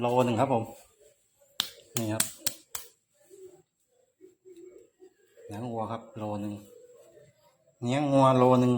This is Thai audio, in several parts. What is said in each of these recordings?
โลหนึ่งครับผม นี่ครับเนื้อวัวครับ โลหนึ่งเนื้องัวโลหนึ่ง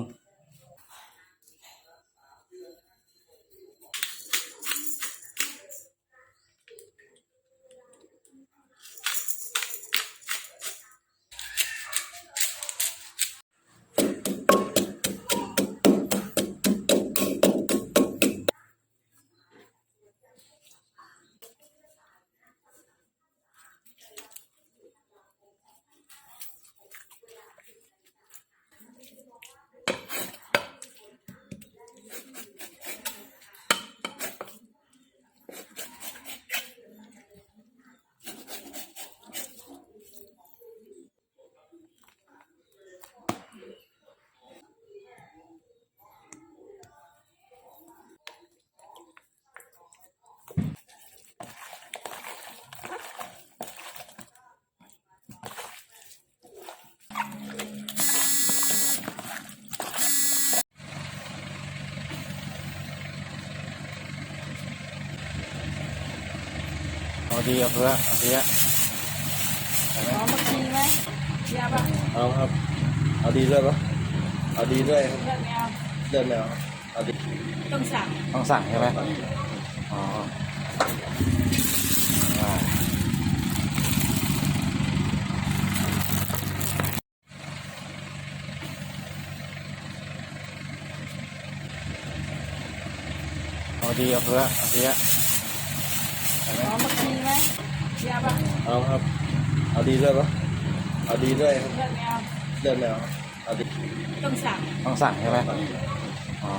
เอาดีเอาเพื่อเอาเพื่อเอาไหมอ๋อเมื่อกี้ไหมยาบ้าเอาครับ เอาดีด้วยปะเอาดีด้วยครับเลือดแมวเดินแมวเอาดีต้องสั่งต้องสั่งใช่ไหมอ๋ออ่าเอาดีเอาเพื่อเอาเพื่อเอาไห มอ๋อเมื่อกี้ไหมยาบ้าเอาครับ เอาดีด้วยปะเอาดีด้วยครับเลือดแมวเดินแมวเอาดีต้องสั่งต้องสั่งใช่ไหมอ๋อ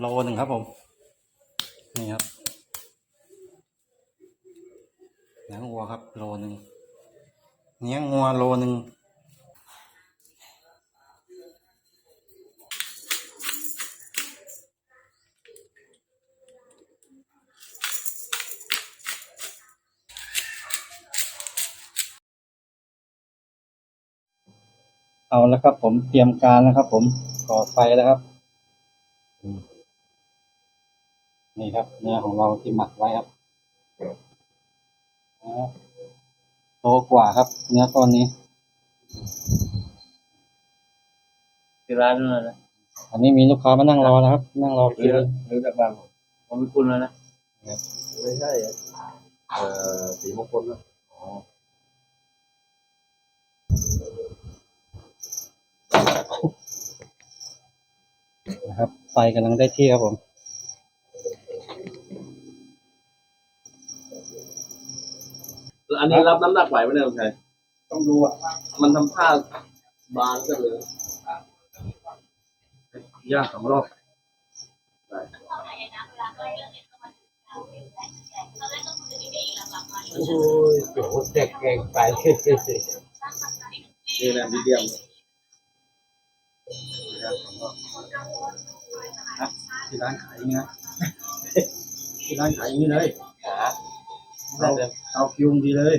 โลหนึ่งครับผม นี่ครับเนื้อวัวครับ โลหนึ่งเนื้องัวโลหนึ่งเอาแล้วครับผมเตรียมการนะครับผมก่อไฟแล้วครับ นี่ครับ เนื้อของเราที่หมักไว้ครับนะครับโตกว่าครับ เนื้อต้นนี้ที่ร้านนั่นนะ อันนี้มีลูกค้ามานั่งรอนะครับ นั่งรอกินรู้จักบ้างผมเป็นคุณแล้วนะ ไม่ใช่อะเอ่อสีมงคลนะอ๋อนะครับไฟกำลังได้ที่ครับผม นนี้รับน้ำหนักไหวไหมเนี่ยลุงชัยต้องดูอะมันทำท่าบางจังเลยยากสองรอบได้โอ้ยเดี๋ยวเด็กเก่งไปนี่แหละมีเดียมที่ร้านขายอย่างนี้นะที่ร้านขายอย่างนี้เลย เอาเอาคิวดีเลย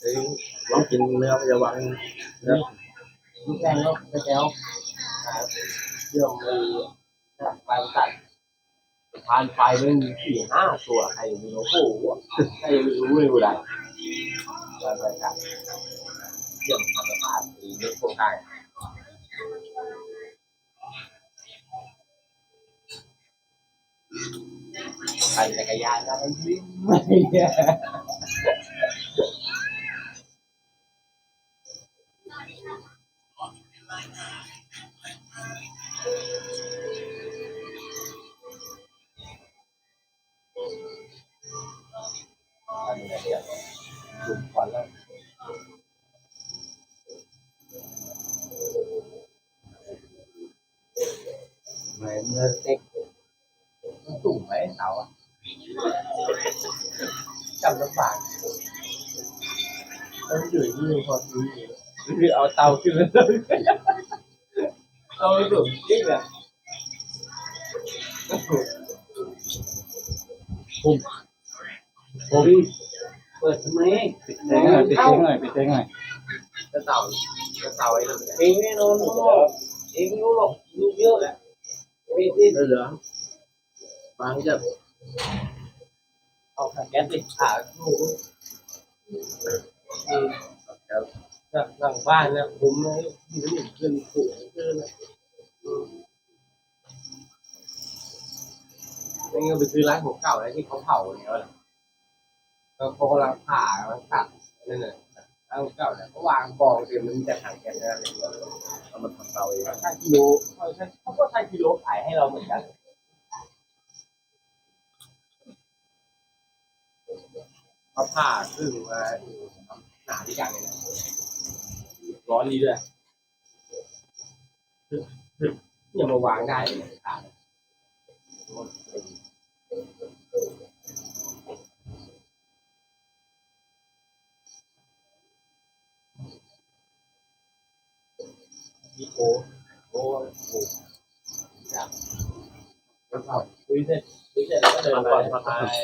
เอ้ยลองกินเนื้อพยาบาลเนื้อลูกแกงแล้วไปแล้วเรื่องมือไปตัดทานไฟไม่มีสี่ห้าตัวใครมีโอ้โหใครไม่รู้เลยเวลาไปไปกันเรื่องธรรมชาติตีนึกพวกได้ไปจักรยานก็ไม่วิ่งไม่อันนี้เดี๋ยวดูก่อนแล้วเหมือ นเนื้อเต็กตุ่มไหมเสาอะ จำลำบากต้องอยู่ที่นี่พอซื้อคือเอาเตาขึ้นมาเอาไปดูจริงอะผมผมเปิดทำไมปิดเพลงหน่อยปิดเพลงหน่อยปิดเพลงหน่อยจะเต่าจะเต่าไอ้นั่นเองแน่นอนเองไม่รู้หรอกรู้เยอะแหละไม่ติดเหรอบางจะ เอาแก๊สติดขาหมูจากหลังบ้านนะผมเลยที่นี่ขึ้นผูกขึ้นนะไม่งั้นไปซื้อร้านของเก่าแล้วที่เขาเผาอย่างเนี่ยแล้วเขากำลังผ่ากำลังตัดนั่นน่ะร้านเก่าเนี่ยเขาวางกองเตรียมมันจะถังแก๊สนั่นเลยเอามาทำเตาเองช่ากิโลเขาก็ใช้กิโลขายให้เราเหมือนกัน เขาผ่าครึ่งมาหนาที่กันเลยนะร้อนดีด้วยอย่ามาวางได้เลยขาดพี่โอโอ้โหอยากแล้วก็คุยเสร็จคุยเสร็จแล้วก็เดินมาไปก่อนมาทาย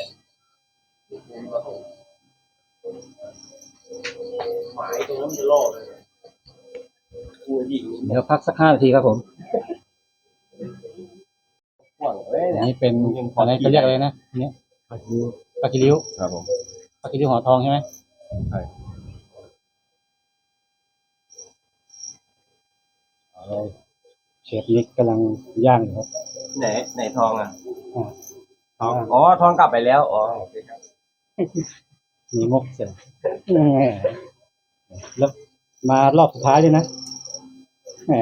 หมายตรงนั้นมันจะล่อเลยกูยิงเดี๋ยวพักสักห้านาทีครับผมหวังเลยอันเนี่ยนี้เป็นอะไรเขาเรียกอะไรนะอันนี้ปลากิริ้วครับผมปลากิริ้วห่อทองใช่ไหมใช่เอาเลยเชฟนิกกำลังย่างอยู่ครับไหนไหนทองอะ ทองอ๋อทองกลับไปแล้วอ๋อโอเคครับ มีมกเสร็จแล้วมารอบสุดท้ายด้วยนะแหม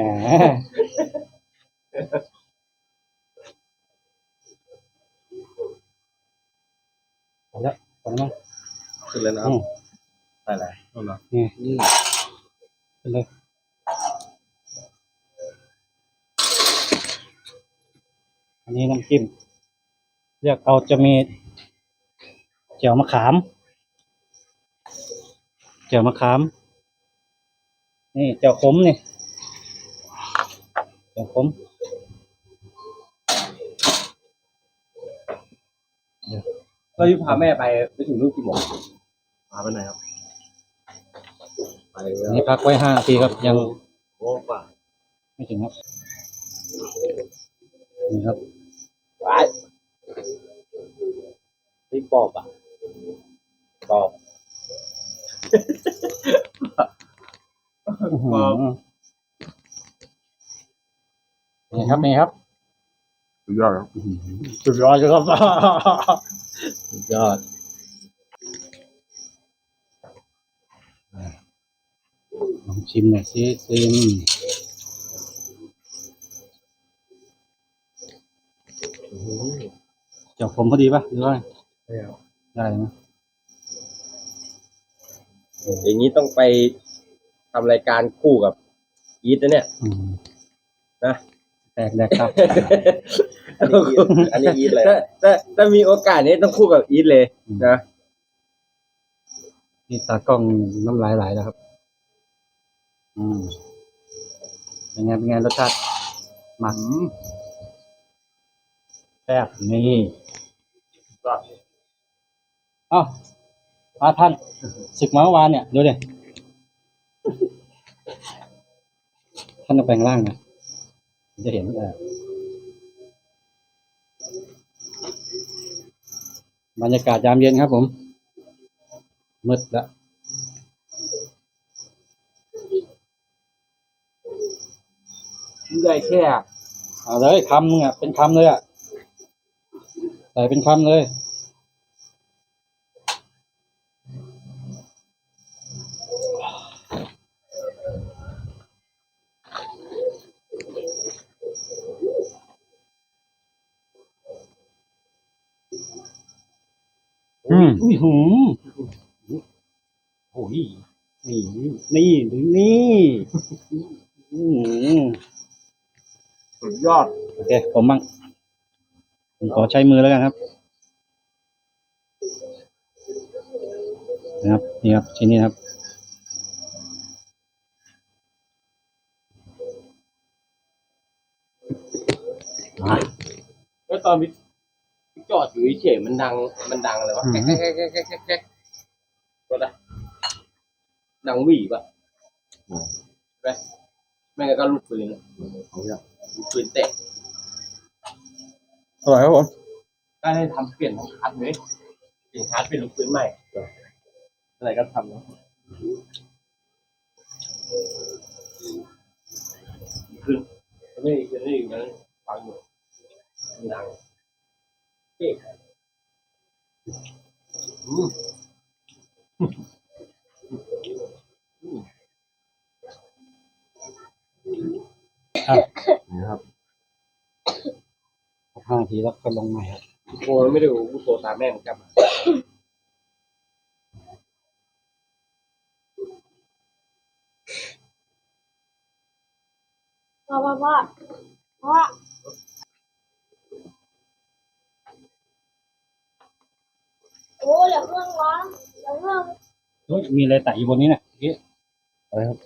พอแล้วพอแล้วมั้งขึ้นเลยนะอืมได้เลยนั่นเหรอขึ้นเลยอันนี้น้ำจิ้มเรียกเอาจะมีเจียวมะขาม เจียวมะขาม นี่เจียวขมนี่เจียวขมก็ที่พาแม่ไปไปถึงนู่นกี่โมงมาไปไหนครับไปอันนี้พักไว้ห้านาทีครับ ยังโอ้ป่ะไม่ถึงครับ นี่ครับไปนี่ปอบอะปอบ อื้อหือนี่ครับนี่ครับ สุดยอดครับสุดยอดเลยครับ สุดยอดลองชิมหน่อยสิซิมเจ้าผมพอดีป่ะหรือว่าไง ได้ไหม อย่างนี้ต้องไปทำรายการคู่กับอีทนะเนี่ยอืมนะ แตกแดกครับอันนี้อีทเลยถ้าถ้าถ้ามีโอกาสนี้ต้องคู่กับอีทเลยนะ นี่ตากล้องน้ำลายไหลแล้วครับ อืมเป็นไงเป็นไงรสชาติหมันแซ่บนี่เอ้า มาท่านศึกมาเมื่อวานเนี่ยดูดิท่านต้องแปลงร่างนะผมจะเห็นเออบรรยากาศยามเย็นครับผมมืดแล้วได้แค่เอาเลยคำนึงอะเป็นคำเลยอะใส่เป็นคำเลย อุ้ยหืมโอ้ยนี่นี่นี่อืมสุดยอดโอเค ผมบ้างผมขอใช้มือแล้วกันครับ นะครับ นี่ครับ ชิ้นนี้ครับเฮ้ยตอนนี้ จอดอยู่เฉยๆมันดัง มันดังอะไรวะแก๊กแก๊กแก๊กแก๊กแก๊กแก๊กก็ได้ดังหวีป่ะไปแม่งก็ลูกปืนอะลูกปืนเตะอร่อยครับผม ก็ให้ทำเปลี่ยนของคัดเลยเปลี่ยนคัดเป็นลูกปืนใหม่อะไรก็ทำนะขึ้นนี่คือนี่มันฟังอยู่มันดัง เอ๊ะอืมนะครับห้านาทีแล้วก็ลงใหม่ครับโอ้ยไม่ได้กูโตตามแม่งกลับมาพ่อพ่อพ่อพ่อ โอ้เดี๋ยวเครื่องร้อนเดี๋ยวเครื่องเฮ้ยมีอะไรแตะอยู่บนนี้เนี่ยเอ๊ะอะไรครับ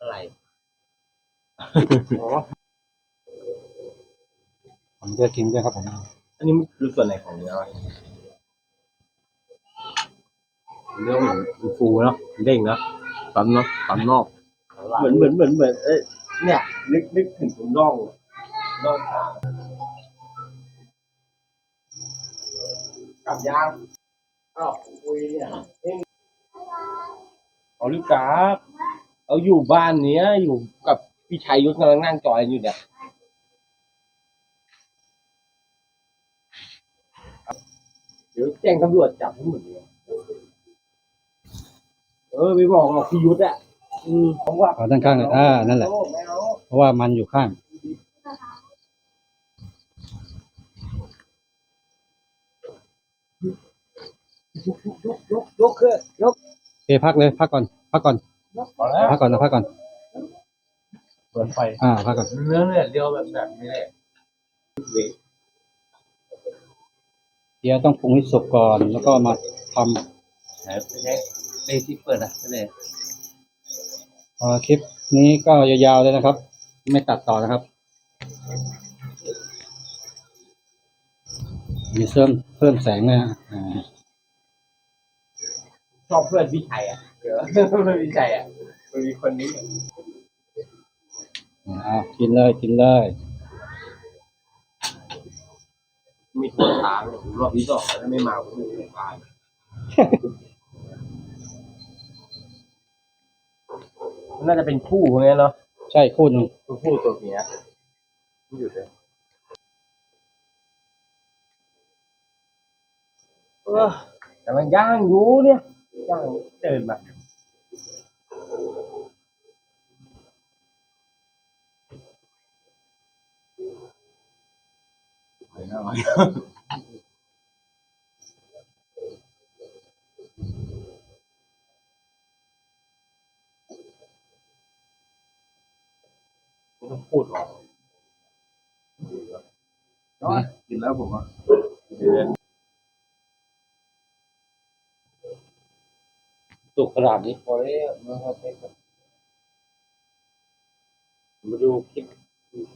อะไรผมจะกินด้วยครับผมอันนี้มันคือส่วนไหนของเนื้อวะเรื่องเหมือนมันฟูเนาะเด้งเนาะสันเนาะสันนอกเหมือนเหมือนเหมือนเหมือนเอ้ยเนี่ยนึกนึกถึงตรงน่องน่องขากลับยาง อ้าวคุยเนี่ยเอ้ยเอาลูกกาบเอาอยู่บ้านเนี้ย อยู่กับพี่ชัยยุทธกำลังนั่งจอยอยู่เนี่ยเดี๋ยวแจ้งตำรวจจับทั้งหมดเลยเออไม่บอกหรอกพี่ยุทธอะอืมผมว่าเอาด้านข้างเลยอ่านั่นแหละไม่เอา เพราะว่ามันอยู่ข้าง ยกยกยกขึ้นยกโอเคพักเลยพักก่อนพักก่อนพอแล้วพักก่อนนะพักก่อนเปิดไฟอ่าพักก่อนเนื้อเนี่ยเดียวแบบแบบนี้แหละเดี๋ยวต้องปรุงให้สุกก่อนแล้วก็มาทำไม่ใช่ไอ้ที่เปิดนะนี่เอ่อคลิปนี้ก็ยาวๆเลยนะครับ ไม่ตัดต่อนะครับ มีเพิ่มเพิ่มแสงเลยนะอ่า ชอบเพื่อนพี่ชัยอะเดี๋ยวเพื่อนพี่ชัยอะมันมีคนนี้ อ่ากินเลยกินเลยมีตัวทางรอบที่สองแล้วไม่มาผมไม่ตายมันน่าจะเป็นคู่ไงเนาะใช่คู่หนึ่งตัวผู้ตัวเมียไม่อยู่เลยเออแต่มันย่างอยู่เนี่ย ย่างเดินมาไม่ต้องพูดหรอก กินแล้วผมอะ สุกขนาดนี้พอแล้วนะครับมาดูคลิป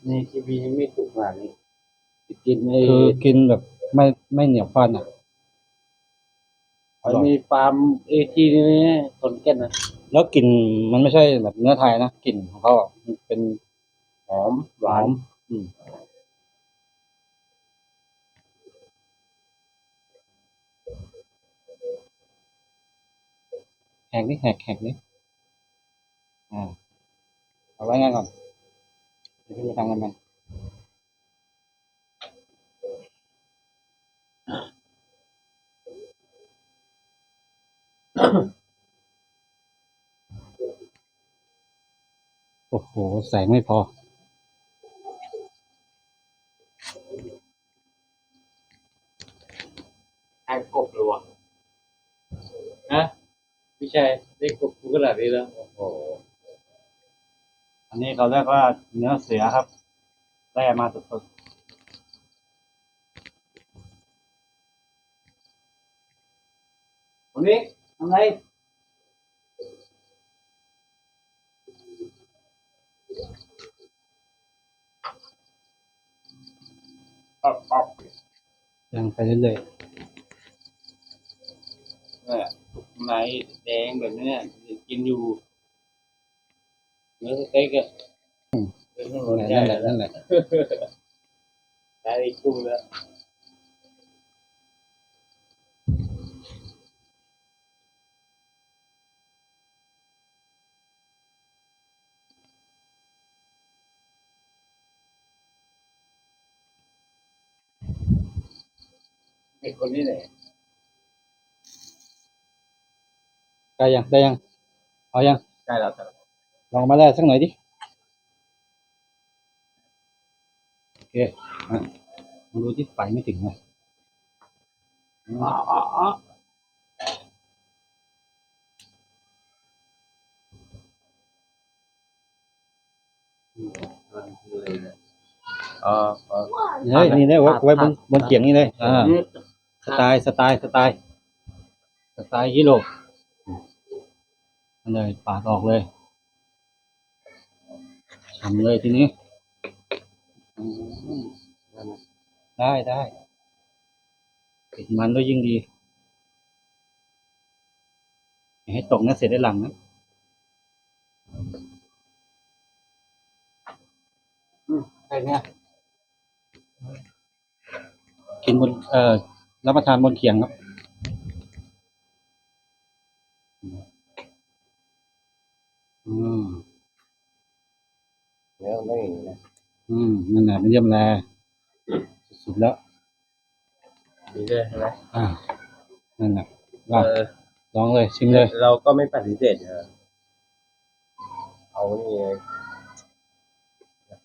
ในทีวีไม่สุกขนาดนี้กินในคือกินแบบไม่ไม่เหนียวฟันอะมันมีฟาร์มเอทีนี่คนแก่นนะแล้วกลิ่นมันไม่ใช่แบบเนื้อไทยนะกลิ่นของเขาอะมันเป็นหอมหหวาวานนอืม หกนี่แหกแหกนี่อ่าเอาไว้งั้นก่อนเดี๋ยวพี่ไปทำกันมันโอ้โห แสงไม่พอแทงกบรัวฮะ พี่ชายได้ควบคุมขนาดนี้แล้วโอ้โหอันนี้เขาเรียกว่าเนื้อเสือครับแร่มาสดๆวันนี้ทำไรออกออกยังไปเรื่อยๆ ไหนแดงแบบเนี้ยกินอยู่เนื้อสเต็กอะเป็นถนนๆใหญ่นั่นแหละนั่นแหละได้กุ้งแล้วเป็นคนที่ไหน ได้ยังได้ยังเอายังใช่แล้วใช่แล้วลองมาได้สักหน่อยดิโอเคอะมาดูที่ไฟไม่ถึงเลยอ๋ออ๋ออ๋อเออเออเฮ้ยนี่ได้ไว้ไว้บนบนเขียงนี่เลยอ่าสไตล์สไตล์สไตล์สไตล์ฮิโร่อัน เลยปาดออกเลยทำเลยทีนี้ ได้ได้ปิดมันด้วยยิ่งดีอย่าให้ตกนะเสร็จได้หลังนะอืมแค่เนี้ยกินบนเอ่อรับประทานบนเขียงครับ เนื้อไม่นะอืมนั่นแหละมันเยี่ยมแลสุดๆแล้วมีด้วยใช่ไหมอ่านั่นแหละว่าเออลองเลยชิมเลยเราก็ไม่ปฏิเสธนะเอานี่ไง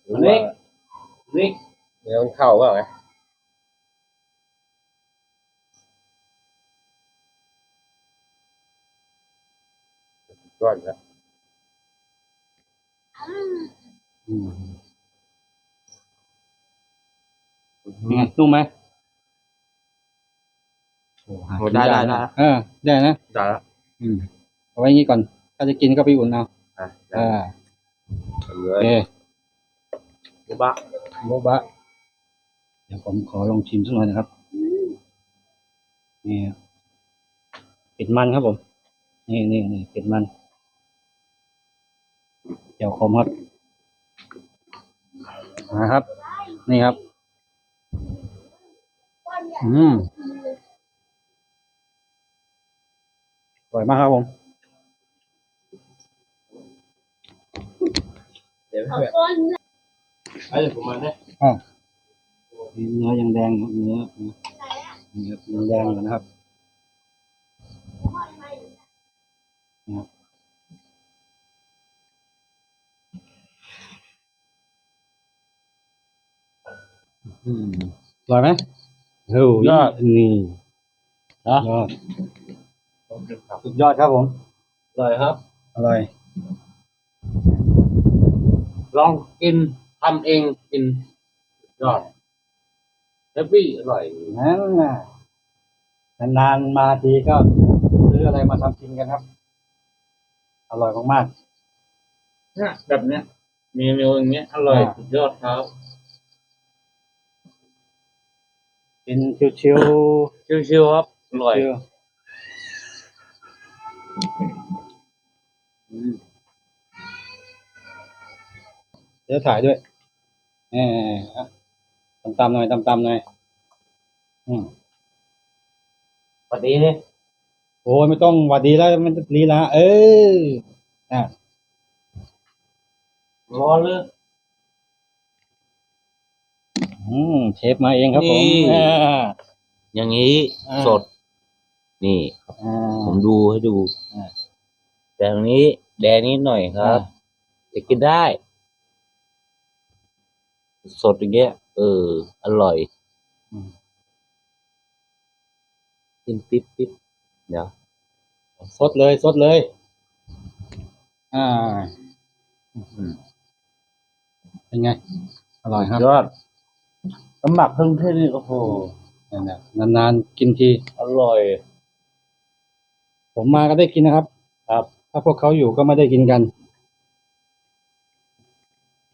รู้ว่านี่เนื้อมันเข้าเปล่าไงก่อนนะอืม เป็นไงนุ่มไหมโอ้หากินยากนะเออ ได้นะได้ละอืมเอาไว้งี้ก่อน ถ้าจะกินก็ไปอุ่นเอาอะอ่าเนื้อโอเคหมูบะโมบะ เดี๋ยวผมขอลองชิมสักหน่อยนะครับนี่ปิดมันครับผม นี่นี่นี่ปิดมันเดี๋ยวคมครับ นะครับ นี่ครับ อืมอร่อยมากครับผมเดี๋ยวขอไม่ก้อนไอ้เดี๋ยวผมมาเนี่ยนี่เนื้อยังแดงอยู่เนื้อนี่ครับยังแดงอยู่นะครับ อืมอร่อยไหมโอ้ยอด นี่ยอดสุดยอดครับผมอร่อยครับ อร่อย ลองกินทำเองกินยอดแฮปปี้อร่อย นั่นน่ะนานๆมาทีก็ซื้ออะไรมาทำกินกันครับ อร่อยมากเนี่ยแบบเนี้ยเมนูอย่างเงี้ยอร่อยอ่าสุดยอดครับ ๆกินชิวชิวๆครับอๆร่อยชิวอืมเดี๋ยวถ่ายด้วยเออตำๆหน่อยตำๆหน่อยอืมสวัสดีเนี่ยโอ้ยไม่ต้องหวัดดีแล้วมันลีลาเอออะร้อนเลย อืมเชฟมาเองครับผมนี่ อ่า อย่างนี้อ่า สด นี่ อ่าผมดูให้ดูอ่า แต่ตรงนี้แดงนิดหน่อยครับ จะกินได้ สดอย่างเงี้ย เออ อร่อยกินปิ๊บปิ๊บเดี๋ยวสดเลยสดเลย อ่า อืมเป็นไง อร่อยครับ ยอด สมัครเครื่องเทศนี่โอ้โหนั่นนนานๆกินที อร่อย ผมมาก็ได้กินนะครับ ครับ ถ้าพวกเขาอยู่ก็ไม่ได้กินกัน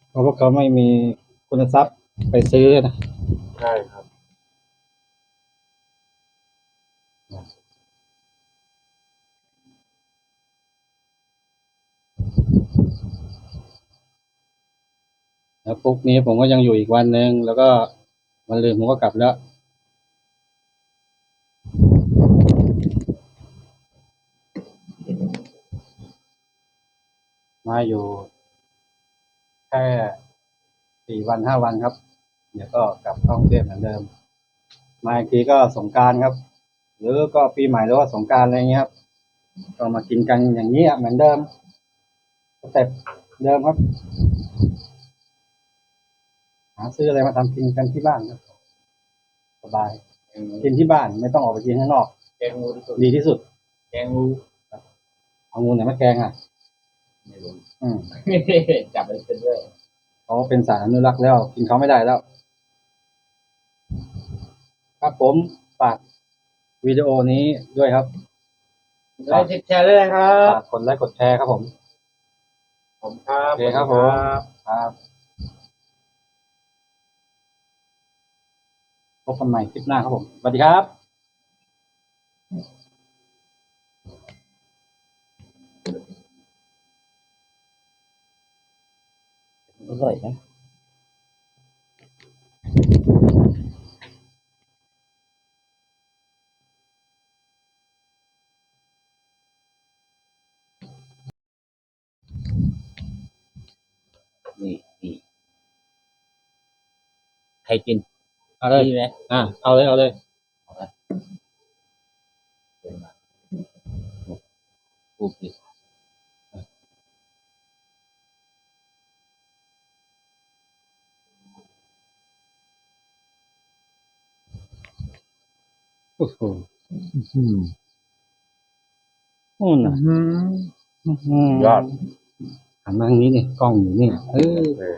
เพราะพวกเขาไม่มีคุณทรัพย์ไปซื้อนะใช่ครับแล้วปุ๊กนี้ผมก็ยังอยู่อีกวันหนึ่งแล้วก็ วันลืมผมก็กลับแล้ว มาอยู่ แค่สี่วันห้าวันครับ เดี๋ยวก็กลับเข้ากรุงเทพเหมือนเดิม มาอีกทีก็สงการครับ หรือก็ปีใหม่หรือว่าสงการอะไรเงี้ยครับ ก็มากินกันอย่างนี้อะเหมือนเดิมสเต็ปเดิมครับ หาซื้ออะไรมาทำกินกันที่บ้านครับสบายกินที่บ้านไม่ต้องออกไปกินข้างนอก แกงงูที่สุดดีที่สุด แกงงูเอางูไหนมาแกงอะไม่รู้อืมจับไปเป็นด้วยเขาเป็นสารอนุรักษ์แล้ว กินเขาไม่ได้แล้ว ครับผมฝากวิดีโอนี้ด้วยครับไลค์แชร์ด้วยนะครับฝากกดไลค์กดแชร์ครับผม ผมครับโอเคครับผมครับ พบกันใหม่คลิปหน้าครับผมสวัสดีครับอร่อยนะนี่นี่ใครกิน เอาเลยนี่ไหมอะเอาเลย เอาเลยพูดดิโอ้โหอืมนู่นน่ะอืมยอดหันมาทางนี้นี่กล้องอยู่นี่เออ เออ